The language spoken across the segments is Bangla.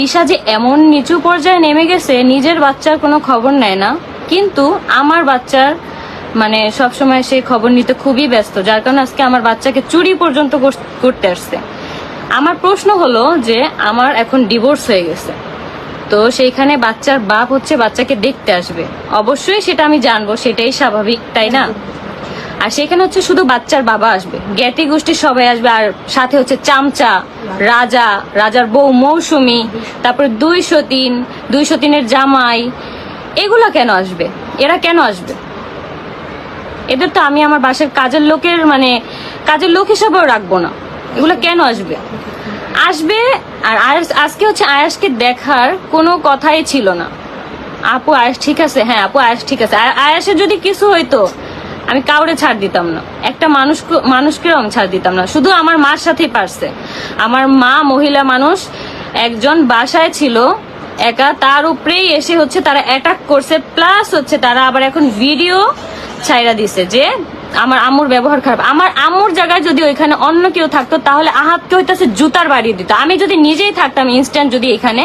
তিশা যে এমন নিচু পর্যায়ে নেমে গেছে, নিজের বাচ্চার কোনো খবর নেয় না। কিন্তু আমার বাচ্চার মানে সবসময় সে খবর নিতে খুবই ব্যস্ত, যার কারণে আজকে আমার বাচ্চাকে চুরি পর্যন্ত করতে আসছে। আমার প্রশ্ন হলো যে, আমার এখন ডিভোর্স হয়ে গেছে। তো সেইখানে বাচ্চার বাপ হচ্ছে বাচ্চাকে দেখতে আসবে। অবশ্যই সেটা আমি জানব, সেটাই স্বাভাবিক, তাই না? আর সেখানে হচ্ছে শুধু বাচ্চার বাবা আসবে। জ্ঞাতি গোষ্ঠীর সবাই আসবে আর সাথে হচ্ছে চামচা, রাজা, রাজার বউ মৌসুমি, তারপরে দুইশো তিন, দুইশো তিনের জামাই। এগুলা কেন আসবে? এরা কেন আসবে? এদের তো আমি আমার বাসার কাজের লোকের মানে কাজের লোক হিসাবেও রাখব না। এগুলো কেন আসবে? আসবে আর আয়াস- আজকে হচ্ছে আয়াসকে দেখার কোনো কথাই ছিল না। আপু, আয়াস ঠিক আছে? হ্যাঁ আপু, আয়াস ঠিক আছে। আয়াসের যদি কিছু হইতো আমি কাউরে ছাড় দিতাম না। একটা মানুষ মানুষকেও আমি ছাড় দিতাম না। শুধু আমার মার সাথেই পারছে। আমার মা মহিলা মানুষ একজন বাসায় ছিল, একা। তার উপরেই এসে হচ্ছে তারা অ্যাটাক করছে। প্লাস হচ্ছে তারা আবার এখন ভিডিও ছাইরা দিছে যে আমার আমুর ব্যবহার খারাপ। আমার আমুর জায়গায় যদি ওইখানে অন্য কেউ থাকতো, তাহলে আহাতকে হইতাছে জুতার বাড়ি দিত। আমি যদি নিজেই থাকতাম ইনস্ট্যান্ট যদি এখানে,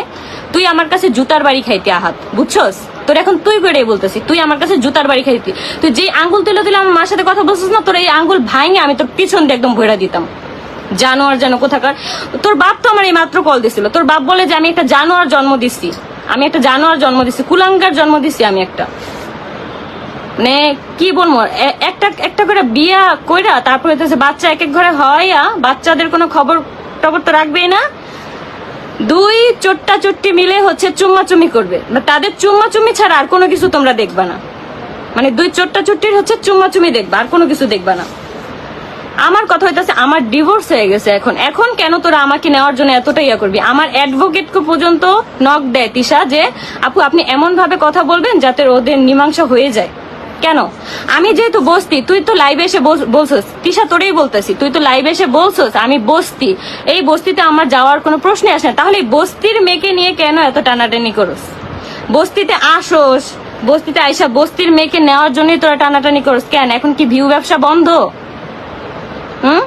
তুই আমার কাছে জুতার বাড়ি খাইতে আহাত। বুঝছস? তোর এখন তুই করে বলতেছি, তুই আমার কাছে জুতার বাড়ি খাইতি। তুই যে আঙ্গুল তুলে তুলে আমার মার সাথে কথা বলছিস না, তোর এই আঙ্গুল ভাঙে আমি তোর পিছন দিয়ে একদম ভরে দিতাম। জানোয়ার যেন কোথাকার। তোর বাপ তো আমার এই মাত্র কল দিছিল। তোর বাপ বলে যে আমি একটা জানোয়ার জন্ম দিচ্ছি আমি একটা জানোয়ার জন্ম দিচ্ছি কুলাঙ্গার জন্ম দিচ্ছি আমি একটা। মানে কি বলব একটা একটা করে বিয়া কইরা তারপরে বাচ্চা এক এক ঘরে হইয়া বাচ্চাদের কোনো খবর টবর তো রাখবেই না। দুই চোট্টা চোট্টি মিলে হচ্ছে চুম্মাচুমি করবে। বা তাদের চুম্মাচুমি ছাড়া আর কোনো কিছু তোমরা দেখবা না। মানে দুই চোট্টা চুট্টির হচ্ছে চুম্মাচুমি দেখবা, আর কোনো কিছু দেখবা না। আমার কথা হইতাছে, আমার ডিভোর্স হয়ে গেছে এখন। এখন কেন তোরা আমাকে নেওয়ার জন্য এতটা ইয়া করবি? আমার অ্যাডভোকেট পর্যন্ত নক দেয় তিশা যে, আপু, আপনি এমন ভাবে কথা বলবেন যাতে ওদের মীমাংসা হয়ে যায়। কেন? আমি যেহেতু বসতি, তুই তো লাইভে এসে বলছস। তিশা, তোরেই বলতেছি, তুই তো লাইভে এসে বলছস, আমি বসতি। এই বস্তিতে আমার যাওয়ার কোনো প্রশ্নই আসে না। তাহলে বস্তির মেয়েকে নিয়ে কেন এত টানাটানি করস? বস্তিতে আসোস, বস্তিতে আইসা বস্তির মেয়েকে নেওয়ার জন্যই তোরা টানাটানি করস। কেন? এখন কি ভিউ ব্যবসা বন্ধ? হুম?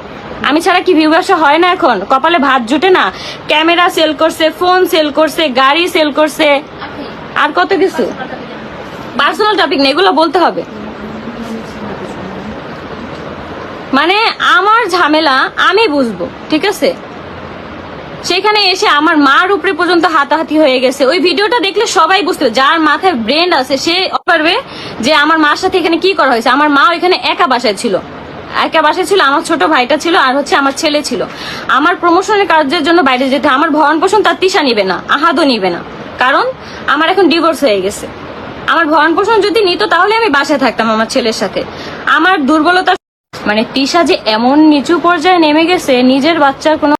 আমি ছাড়া কি ভিউ ব্যবসা হয় না এখন? কপালে ভাত জুটে না? ক্যামেরা সেল করছে, ফোন সেল করছে, গাড়ি সেল করছে। আর কত কিছু? পার্সোনাল টপিক না এগুলো বলতে হবে। মানে আমার ঝামেলা, আমি বুঝব, ঠিক আছে? সেখানে এসে আমার মার উপরে পর্যন্ত হাতাহাতি হয়ে গেছে। ওই ভিডিওটা দেখলে সবাই বুঝতে। যার মাথায় ব্রেন আছে, সে পারবে যে আমার মার সাথে এখানে কি করা হয়েছে। আমার মা এখানে একা বাসায় ছিল। একা বাসায় ছিল, আমার ছোট ভাইটা ছিল আর হচ্ছে আমার ছেলে ছিল। আমার প্রমোশনের কাজের জন্য বাইরে যেতে আমার ভরণ পোষণ তার তিশা নিবে না, আহাদও নিবে না। কারণ আমার এখন ডিভোর্স হয়ে গেছে। আমার ভরণ পোষণ যদি নিত, তাহলে আমি বাসায় থাকতাম আমার ছেলের সাথে। আমার দুর্বলতা মানে তিশা যে এমন নিচু পর্যায়ে নেমে গেছে, নিজের বাচ্চার কোনো